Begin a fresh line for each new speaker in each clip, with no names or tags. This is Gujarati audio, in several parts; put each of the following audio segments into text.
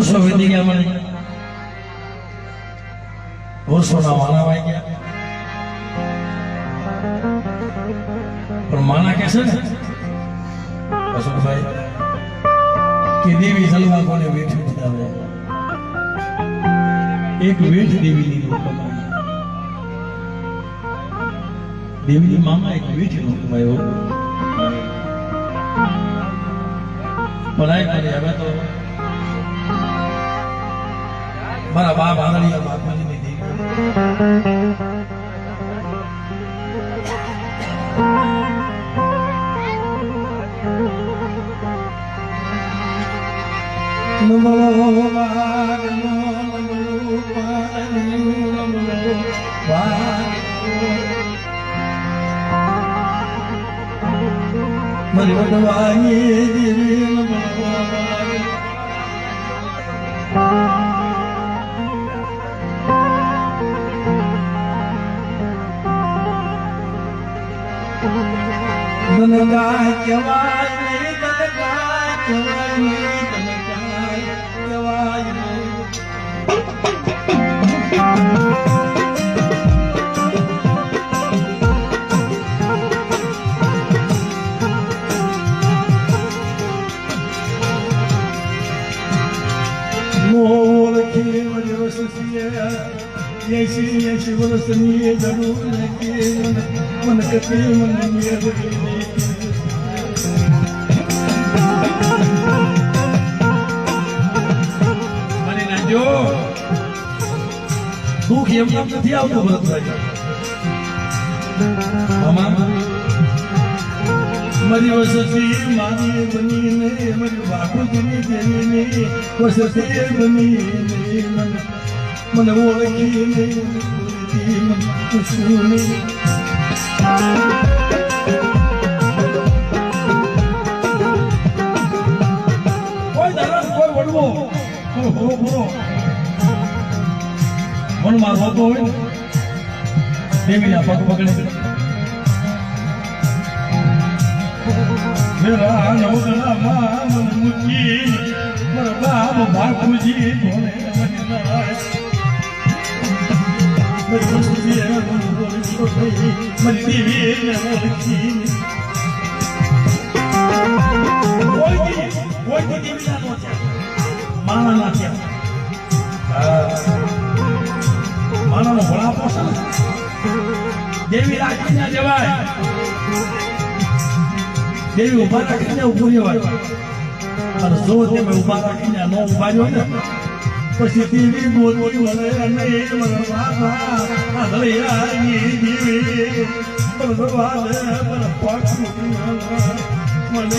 વર્ષો વીતી ગયા મને. પુરુષોના વાના વાઈ ગયા. પણ માના કે છે અશોકભાઈ, કે દેવી જલવા કોને વેઠ બતાવે એક વેઠ નો કમાઈ દેવીની મામા એક વેઠ નો કમાયો ભલાઈ કરી હવે તો મારા બા બાંધણીયા બાપુજીની દીકરી મારી વડવાઈ ધનગાય કહેવાય નહીં, ધનગાય કહેવાય નહીં, ધનગાય કહેવાય નહીં. ઓળખી વર્ષીએ એસી એસી વર્ષની જરૂર નથી મન મન કતી મન મેળવી મને નાજો દુઃખ એમ નામ નથી આવતું ભરતભાઈ આમાં મારી વસતી મારી બનીને મારી બાપુજીની દેવીને વસતી બનીને, મને મને ઓળખીને મને કુસુને કોઈ દરસ કોઈ વડવો કોઈ ભૂરો ભૂરો મનમાં રોતો હોય દેવીના પગ પકડે મેરા નવગણા માં મુકી, મારા બાપ દેવી ને ઓળખી માણા નાખ્યા. માણાનો પોષણ દેવી રાખી ના જવાય. દેવી ઊભા રાખીને ઉભું રહેવાય. અને જો તમે ઊભા રાખીને ન ઊભા રહ્યો ને, પછી દેવી નહીં મને બાબા આ હરિયાની દેવી વાલે મને મને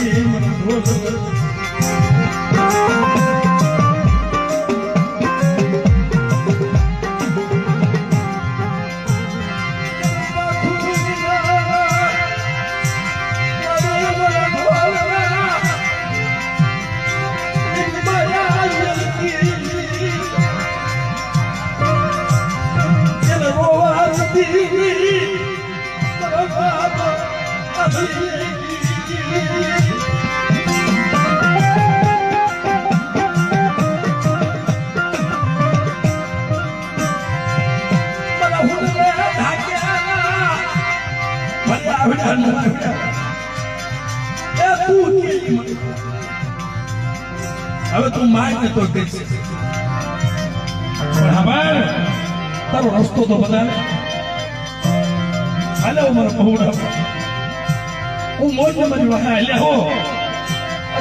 હવે તું માર ને તો કહીશ પણ હબાર તારો રસ્તો તો બતાવે હાલે હું મારો પહોળા હું મોજ ને મારી વાહ હાલ્યા હો.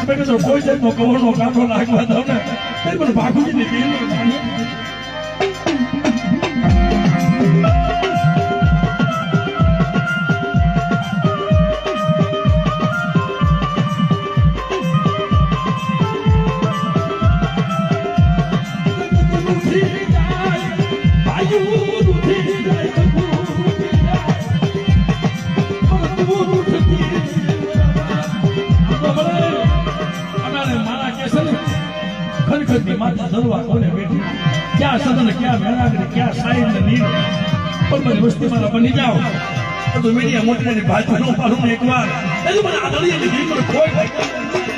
બેટો તો કોઈ જાતનો કવરનો કાંટો નાખવા દઉં ને. મને ભાગુજી ને પીલું ક્યાં સદન, ક્યાં મેળાગડી ક્યાં સાહેબ ને નીર? પણ બધી વસ્તી મારા બની જાઓ. તો મીડિયા મોટી ભાજપ નો પાડું એક વાર એટલે મને મને કોઈ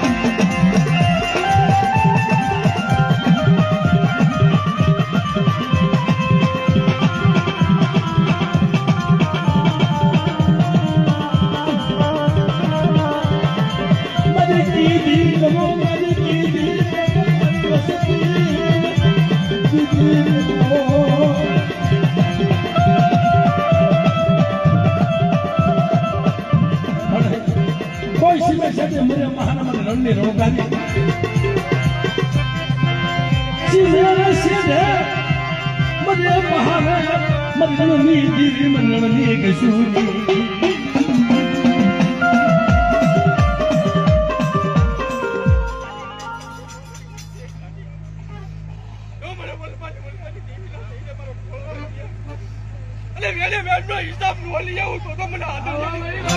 મહાન મને રણની રોકાની સીધે સીધે મને મને રણની દીવી મને રણની કશું
મને બોલવાની બોલવાની દેવી ના થઈને મારો ખોળો ગયા. અલે હિસાબ નો લઈ આવું તો મને આદર.